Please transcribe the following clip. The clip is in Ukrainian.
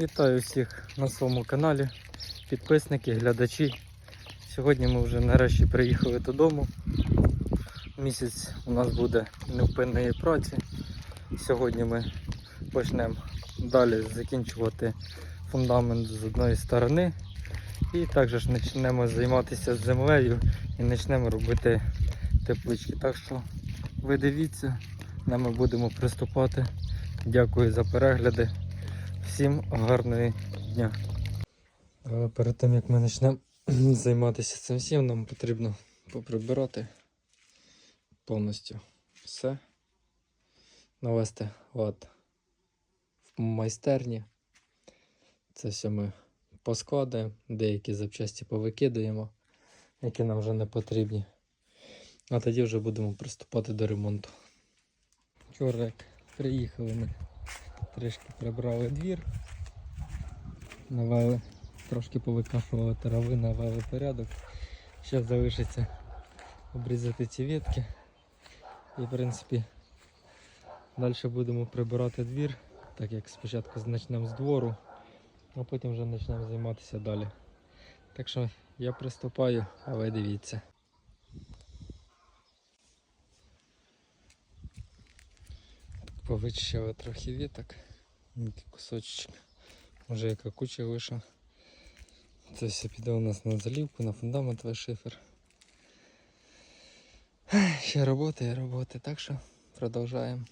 Вітаю всіх на своєму каналі, підписники, глядачі. Сьогодні ми вже нарешті приїхали додому. Місяць у нас буде невпинної праці. Сьогодні ми почнемо далі закінчувати фундамент з одної сторони. І також почнемо займатися землею і почнемо робити теплички. Так що ви дивіться, ми будемо приступати. Дякую за перегляди. Всім гарного дня. Перед тим як ми почнемо займатися цим всім, нам потрібно поприбирати повністю все, навести лад в майстерні. Це все ми поскладаємо, деякі запчасті повикидаємо, які нам вже не потрібні. А тоді вже будемо приступати до ремонту. Вчора як приїхали ми трішки прибрали двір, навели, трошки повикапували трави, навели порядок. Ще залишиться обрізати ці ветки. І в принципі далі будемо прибирати двір, так як спочатку почнемо з двору, а потім вже почнемо займатися далі. Так що я приступаю, а ви дивіться. Повичищали трохи віток. Який кусочок. Може яка куча вийшла. Це все піде у нас на залівку, на фундаментовий шифер. Ще роботи і роботи, так що продовжаємо.